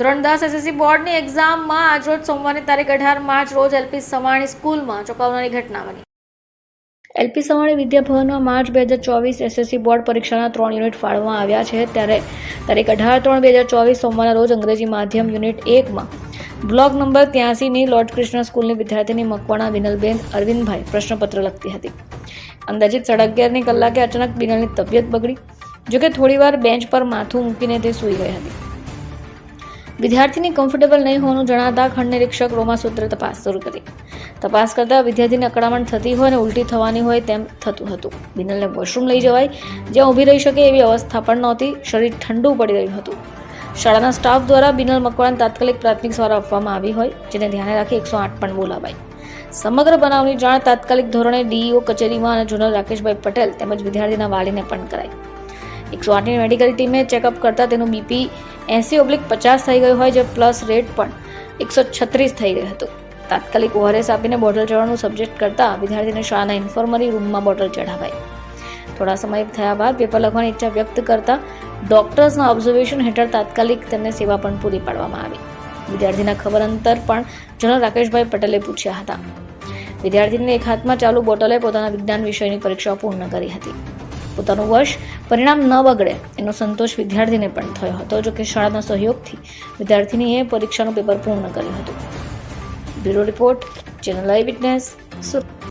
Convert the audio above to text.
ધોરણ દસ એસએસસી બોર્ડની એક્ઝામમાં આજરોજ સોમવારની તારીખ અઢાર માર્ચ રોજ એલપી સવાણી સ્કૂલમાં ચોંકાવનારી ઘટના બની. એલપી સવાણી વિદ્યાભવનમાં માર્ચ બે હજાર ચોવીસ એસએસસી બોર્ડ પરીક્ષાના ત્રણ યુનિટ ફાળવવામાં આવ્યા છે. ત્યારે તારીખ અઢાર ત્રણ બે હજાર ચોવીસ સોમવારના રોજ અંગ્રેજી માધ્યમ યુનિટ એકમાં બ્લોક નંબર ત્યાસીની લોર્ડ કૃષ્ણ સ્કૂલની વિદ્યાર્થીની મકવાણા વિનલબેન અરવિંદભાઈ પ્રશ્નપત્ર લખતી હતી. અંદાજિત સાડા અગિયારની કલાકે અચાનક બિનલની તબિયત બગડી, જોકે થોડીવાર બેન્ચ પર માથું મૂકીને તે સૂઈ ગઈ હતી. વિદ્યાર્થીની કમ્ફર્ટેબલ નહીં હોવાનું જણાતા ખંડ નિરીક્ષક રોમાસૂત્ર તપાસ શરૂ કરી. તપાસ કરતા વિદ્યાર્થીને અકળામણ થતી હોય અને ઉલટી થવાની હોય તેમ થતું હતું. બિનલને વોશરૂમ લઈ જવાય, જ્યાં ઊભી રહી શકે એવી અવસ્થા પણ નહોતી, શરીર ઠંડુ પડી રહ્યું હતું. શાળાના સ્ટાફ દ્વારા બિનલ મકવાણ તાત્કાલિક પ્રાથમિક સારવાર આપવામાં આવી હોય, જેને ધ્યાને રાખી એકસો આઠ પણ બોલાવાય. સમગ્ર બનાવની જાણ તાત્કાલિક ધોરણે ડીઈઓ કચેરીમાં અને જનરલ રાકેશભાઈ પટેલ તેમજ વિદ્યાર્થીના વાલીને પણ કરાઈ. એકસો આઠની મેડિકલ ટીમે ચેકઅપ કરતા તેનું બીપી એંસી ઓબ્લિક પચાસ થઈ ગયું હોય, જે પ્લસ રેટ પણ એકસો છત્રીસ થઈ ગયું હતું. તાત્કાલિક ઓઆરએસ આપીને બોટલ ચડવાનું સબ્જેક્ટ કરતા વિદ્યાર્થીને શાળાના ઇન્ફોર્મરી રૂમમાં બોટલ ચઢાવાઈ. થોડા સમય થયા બાદ પેપર લખવાની ઈચ્છા વ્યક્ત કરતા ડોક્ટર્સના ઓબ્ઝર્વેશન હેઠળ તાત્કાલિક તેમને સેવા પણ પૂરી પાડવામાં આવી. વિદ્યાર્થીના ખબર અંતર પણ જનરલ રાકેશભાઈ પટેલે પૂછ્યા હતા. વિદ્યાર્થીને એક હાથમાં ચાલુ બોટલે પોતાના વિજ્ઞાન વિષયની પરીક્ષા પૂર્ણ કરી હતી. પોતાનું વર્ષ પરિણામ ન બગડે એનો સંતોષ વિદ્યાર્થીને પણ થયો હતો, જો કે શાળાના સહયોગથી વિદ્યાર્થીનીએ પરીક્ષાનું પેપર પૂર્ણ કર્યું હતું. Bureau report, channel eye witness, Surat.